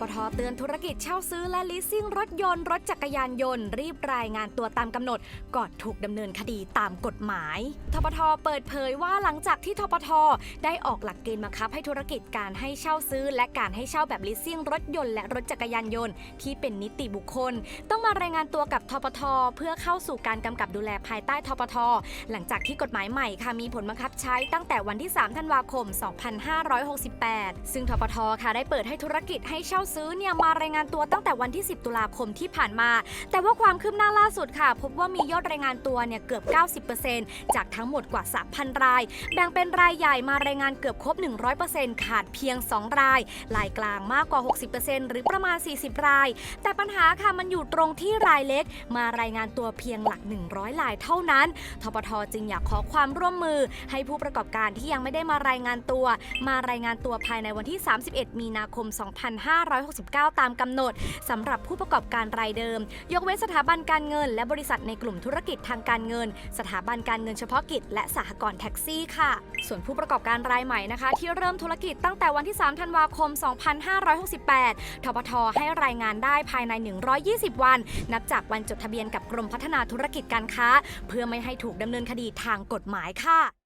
ปทเตือนธุรกิจเช่าซื้อและลีสซิ่งรถยนต์ รถจักรยานยนต์ รีบรายงานตัวตามกำหนดก่อนถูกดำเนินคดีตามกฎหมาย ทปทเปิดเผยว่าหลังจากที่ทปทได้ออกหลักเกณฑ์บังคับให้ธุรกิจการให้เช่าซื้อ และการให้เช่าแบบลีสซิ่งรถยนต์และรถจักรยานยนต์ที่เป็นนิติบุคคล ต้องมารายงานตัวกับทปทเพื่อเข้าสู่การกำกับดูแลภายใต้ทปทหลังจากที่กฎหมายใหม่ค่ะมีผลบังคับใช้ตั้งแต่วันที่ 3 ธันวาคม 2568 ซึ่งทปทค่ะได้เปิดให้ธุรกิจให้เช่าซื้อเนี่ยมารายงานตัวตั้งแต่วันที่ 10 ตุลาคมที่ผ่านมา แต่ว่าความคืบหน้าล่าสุดค่ะ พบว่ามียอดรายงานตัวเนี่ยเกือบ 90%จากทั้งหมดกว่า 3,000 ราย แบ่งเป็นรายใหญ่มารายงานเกือบครบ 100%ขาดเพียง 2 ราย รายกลางมากกว่า 60%หรือประมาณ 40 ราย แต่ปัญหาค่ะมันอยู่ตรงที่รายเล็ก มารายงานตัวเพียงหลัก 100รายเท่านั้น ทปทจึงอยากขอความร่วมมือ ให้ผู้ประกอบการที่ยังไม่ได้มารายงานตัว มารายงานตัวภายในวันที่ 31 มีนาคม2569 ตามกำหนดสำหรับผู้ประกอบการรายเดิม ยกเว้นสถาบันการเงิน และบริษัทในกลุ่มธุรกิจทางการเงิน สถาบันการเงินเฉพาะกิจ และสหกรณ์แท็กซี่ค่ะ ส่วนผู้ประกอบการรายใหม่นะคะ ที่เริ่มธุรกิจตั้งแต่วันที่ 3 ธันวาคม 2568ทปทให้รายงานได้ภายใน 120 วัน นับจากวันจดทะเบียนกับกรมพัฒนาธุรกิจการค้า เพื่อไม่ให้ถูกดำเนินคดีทางกฎหมายค่ะ